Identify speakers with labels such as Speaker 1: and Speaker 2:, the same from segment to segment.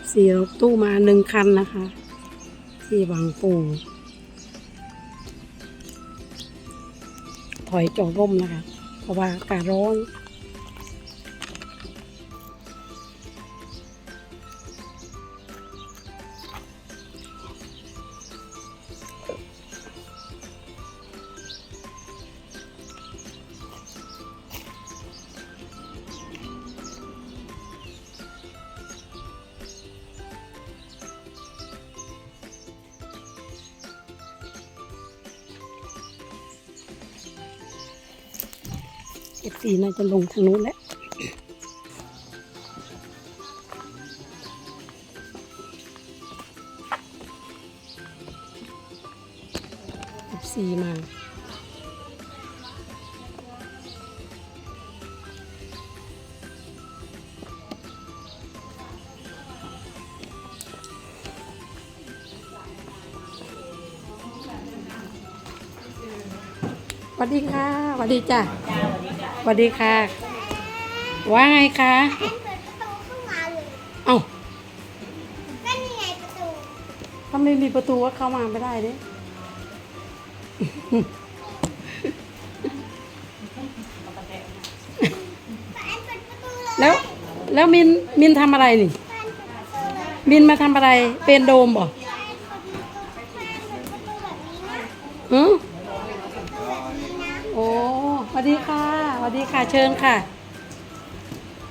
Speaker 1: FC รถตู้มาหนึ่งคันนะคะ ที่บางปูถอยจอร่มนะคะ เพราะว่าอากาศร้อน FC น่าจะลงทางนู้นแล้ว FC มาสวัสดีค่ะสวัสดีจ้ะ วัสดีค่ะ ว่าไงคะ
Speaker 2: แอนเปิดประตูเข้ามาเลย
Speaker 1: เอ้า
Speaker 2: ก็นี่ไงประตู
Speaker 1: ถ้าไม่มีประตูก็เข้ามาไม่ได้เด้
Speaker 2: ก็แอนเปิดประตูเลย
Speaker 1: แล้วแล้วมินมินทำอะไรนี่
Speaker 2: แอนเปิดประตูเลย
Speaker 1: มินมาทำอะไรเป็นโดมบ่
Speaker 2: แอนเปิดประตูแอนเปิดประตูแบบนี้นะ
Speaker 1: หือ
Speaker 2: แบบนี้นะ
Speaker 1: โอ้ส วัสดีค่ะสวัสดีค่ะ เชิญค่ะ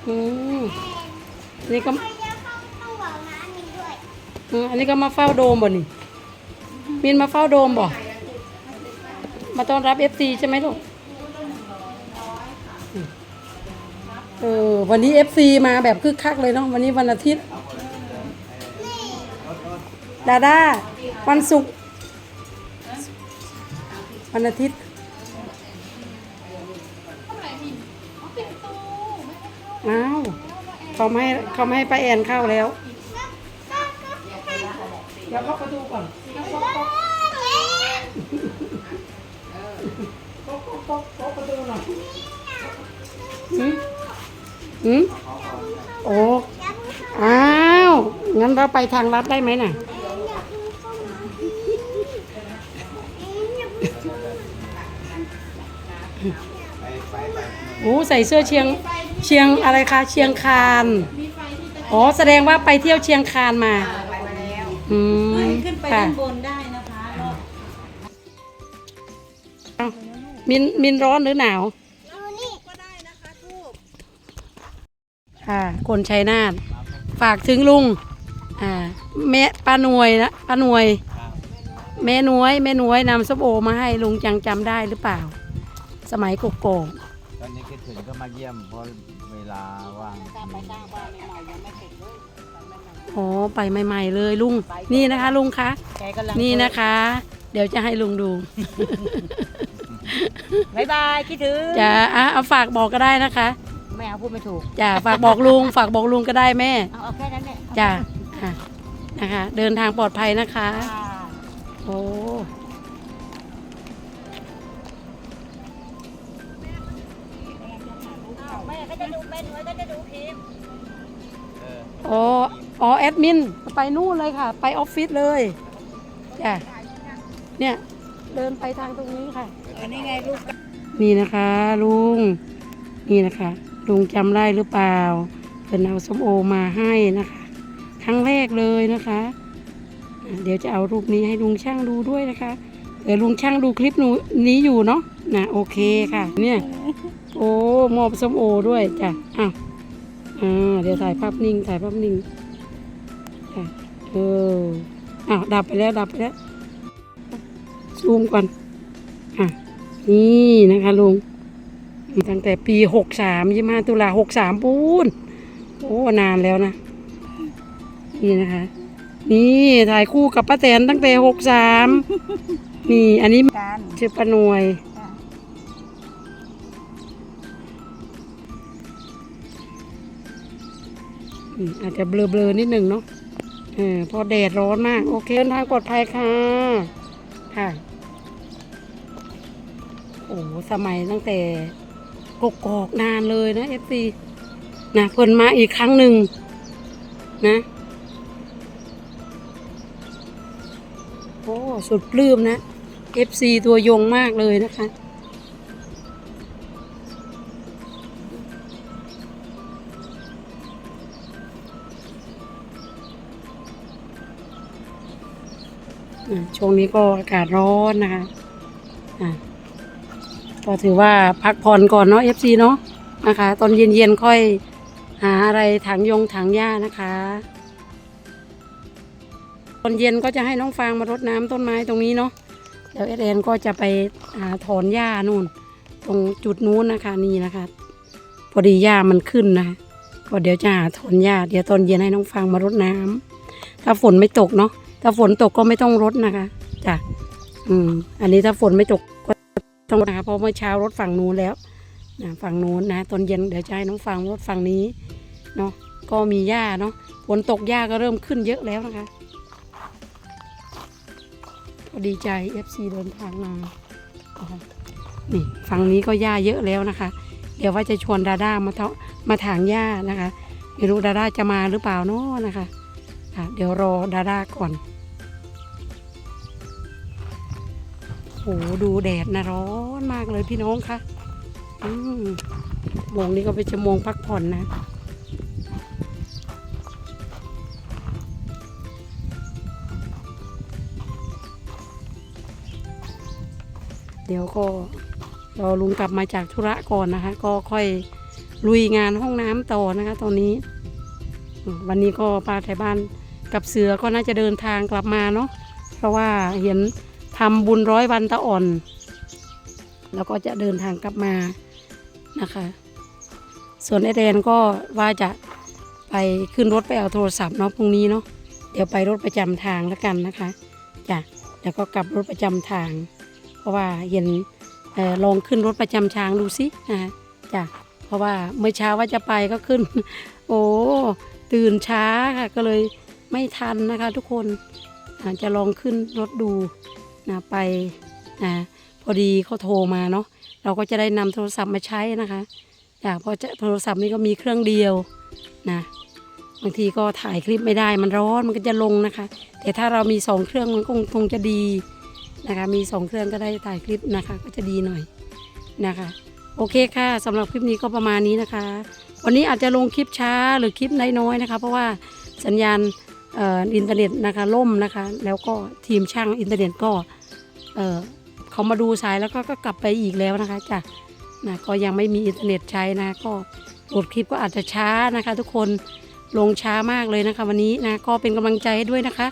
Speaker 1: อืม
Speaker 2: แอน
Speaker 1: นี่ก็
Speaker 2: เคยเลี้ยวเข้าตู้เหล่าน้ำนี้ด้วย
Speaker 1: อืมอันนี้ก็มาเฝ้าโดมบ่นี่ มินมาเฝ้าโดมบ่ มาต้อนรับเอฟซีใช่ไหมลูกอืมเออ วันนี้เอฟซีมาแบบคึกคักเลยเนาะ วันนี้วันอาทิตย์ ดาด้าวันศุกร์ วันอาทิตย์ อ้าวเขาไม่ให้เขาไม่ให้ป้าแอนเข้าแล้ว
Speaker 2: ก็ก็ก็แค่
Speaker 1: เดี๋ยวเข้าประตูก่อน
Speaker 2: เออแอน
Speaker 1: ก๊อกก๊อกก๊อกประตูหน่อยหืมหืมโอ้
Speaker 2: อย่าเพิ่งเข้า
Speaker 1: อ้าวงั้นเราไปทางลัดได้ไหมน่ะ
Speaker 2: แอนอย่าเพิ่งเข้ามาแอนอย่าเพิ่งเข้ามา
Speaker 1: โอ้ใส่เสื้อเชียง เชียงอะไรคะเชียงคานอ๋อแสดงว่าไปเที่ยวเชียงคานมาอืม
Speaker 3: ขึ้นไป
Speaker 1: ค่ะ
Speaker 3: ด้านบนได้นะคะรอบ
Speaker 1: เอ้ามินมินร้อนหรือหนาว
Speaker 2: เอานี่
Speaker 3: ก็ได้นะคะทูบ
Speaker 1: ค่ะคนชัยนาทฝากถึงลุงอ่าแม่ป้าหน่วยนะป้าหน่วย แม่หน่วยแม่หน่วยนำส้มโอมาให้ลุงจังจำได้หรือเปล่า สมัยโกโก้
Speaker 4: ตอนนี้คิดถึงก็มาเยี่ยม เพราะเวลาว่างมี
Speaker 1: อ๋อไปใหม่ ๆ เลยลุง นี่นะคะลุงคะ
Speaker 3: แกกำลัง
Speaker 1: นี่นะคะ เดี๋ยวจะให้ลุงดู
Speaker 3: บายบายคิดถึง
Speaker 1: จะอะเอาฝากบอกก็ได้นะคะ
Speaker 3: ไม่เอาพูดไม่ถูก
Speaker 1: จะฝากบอกลุง ฝากบอกลุงก็ได้แม่
Speaker 3: เอาเอาแค่นั้นแหละ
Speaker 1: จ้ะอะนะคะ เดินทางปลอดภัยนะคะ
Speaker 3: ค่ะ
Speaker 1: โอ้
Speaker 3: ก็จะดูเป็นไว้ก็จะดูคลิป
Speaker 4: เออ
Speaker 1: อ๋ออ๋อแอดมิน ไปนู่นเลยค่ะ ไปออฟฟิศเลยจ้ะเนี่ย เดินไปทางตรงนี้ค่ะ
Speaker 3: อันนี้ไงลูก
Speaker 1: นี่นะคะลุง นี่นะคะ ลุงจำได้หรือเปล่าเป็นเอาส้มโอมาให้นะคะ ครั้งแรกเลยนะคะอะเดี๋ยวจะเอารูปนี้ให้ลุงช่างดูด้วยนะคะเดี๋ยวลุงช่างดูคลิปหนูนี้อยู่เนาะนะโอเคค่ะ เนี่ย โอ้มอบส้มโอด้วยจ้ะอ้าวอ่าเดี๋ยวถ่ายภาพนิ่งถ่ายภาพนิ่งค่ะเอออ้าวดับไปแล้วดับไปแล้วซูมก่อนอะนี่นะคะลุงตั้งแต่ปีหกสามยี่ห้าตุลาหกสามปูนโอ้นานแล้วนะ นี่นะคะ นี่ถ่ายคู่กับป้าแตนตั้งแต่หกสามนี่อันนี้
Speaker 3: การ
Speaker 1: ชื่อป้าหน่วย อาจจะเบลอๆนิดหนึ่งเนาะอพอแดดร้อนมาก โอเคเดินทางปลอดภัยค่ะ ค่ะ โอ้สมัยตั้งแต่กกอกนานเลยนะเอฟซีนะเพิ่นมาอีกครั้งหนึ่งนะโอ้สุดปลื้มนะเอฟซีตัวยงมากเลยนะคะ ช่วงนี้ก็อากาศร้อนนะคะก็ถือว่าพักผ่อนก่อนเนาะ FC เนาะนะคะ ตอนเย็นๆค่อยหาอะไรถังยงถังหญ้านะคะ ตอนเย็นก็จะให้น้องฟางมารดน้ำต้นไม้ตรงนี้เนาะเดี๋ยวเอเดนก็จะไปหาถอนหญ้านู่น ตรงจุดนู้นนะคะนี่นะคะ พอดีหญ้ามันขึ้นนะคะก็เดี๋ยวจะหาถอนหญ้าเดี๋ยวตอนเย็นให้น้องฟางมารดน้ำถ้าฝนไม่ตกเนาะ ถ้าฝนตกก็ไม่ต้องรดนะคะจ้ะอืม อันนี้ถ้าฝนไม่ตกก็ต้องนะคะเพราะเมื่อเช้ารดฝั่งนู้นแล้วนะฝั่งนู้นนะตอนเย็นเดี๋ยวจะให้น้องฟังรดฝั่งนี้เนาะก็มีหญ้าเนาะฝนตกหญ้าก็เริ่มขึ้นเยอะแล้วนะคะก็ดีใจ FC เดินทางมานี่ฝั่งนี้ก็หญ้าเยอะแล้วนะคะ เดี๋ยวว่าจะชวนดาด้ามาเทาะมาถางหญ้านะคะไม่รู้ดาด้าจะมาหรือเปล่าเนาะนะคะะเดี๋ยวรอดาด้าก่อน โหดูแดดนะร้อนมากเลยพี่น้องคะอืมมงนี้ก็เป็นชั่วโมงพักผ่อนนะเดี๋ยวก็รอลุงกลับมาจากธุระก่อนนะคะ ก็ค่อยลุยงานห้องน้ำต่อนะคะ ตอนนี้ วันนี้ก็ป้าไทยบ้านกับเสือก็น่าจะเดินทางกลับมาเนาะเพราะว่าเห็น ทำบุญร้อยวันตะอ่อน แล้วก็จะเดินทางกลับมานะคะ ส่วนไอแดนก็ว่าจะไปขึ้นรถไปเอาโทรศัพท์เนาะพรุ่งนี้เนาะเดี๋ยวไปรถประจำทางแล้วกันนะคะจ้ะแล้วก็กลับรถประจำทาง เพราะว่าเห็นออลองขึ้นรถประจำทางดูสินะคะจ้ะเพราะว่าเมื่อเช้าว่าจะไปก็ขึ้น โอ้ตื่นช้าค่ะก็เลยไม่ทันนะคะทุกคนอาจจะลองขึ้นรถดู นะไปนะพอดีเขาโทรมาเนาะเราก็จะได้นำโทรศัพท์มาใช้นะคะจ้ะเพราะจะโทรศัพท์นี่ก็มีเครื่องเดียวนะบางทีก็ถ่ายคลิปไม่ได้มันร้อนมันก็จะลงนะคะ แต่ถ้าเรามีสองเครื่องมันคงคงจะดีนะคะมีสองเครื่องก็ได้ถ่ายคลิปนะคะ ก็จะดีหน่อยนะคะ โอเคค่ะสำหรับคลิปนี้ก็ประมาณนี้นะคะ วันนี้อาจจะลงคลิปช้าหรือคลิปน้อยๆนะคะ เพราะว่าสัญญาณอ,อ,อินเทอร์เน็ตนะคะล่มนะคะ แล้วก็ทีมช่างอินเทอร์เน็ตก็ เออเขามาดูสายแล้วก็ก็กลับไปอีกแล้วนะคะจ้ะนะก็ยังไม่มีอินเทอร์เน็ตใช้นะก็โหลดคลิปก็อาจจะช้านะคะ ทุกคนลงช้ามากเลยนะคะ วันนี้นะก็เป็นกำลังใจให้ด้วยนะคะ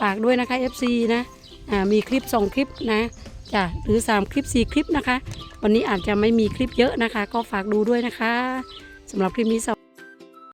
Speaker 1: ฝากด้วยนะคะ FC นะอ่ามีคลิป2คลิปนะจ้ะหรือ 3 คลิป 4 คลิปนะคะ วันนี้อาจจะไม่มีคลิปเยอะนะคะ ก็ฝากดูด้วยนะคะสำหรับคลิปนี้ส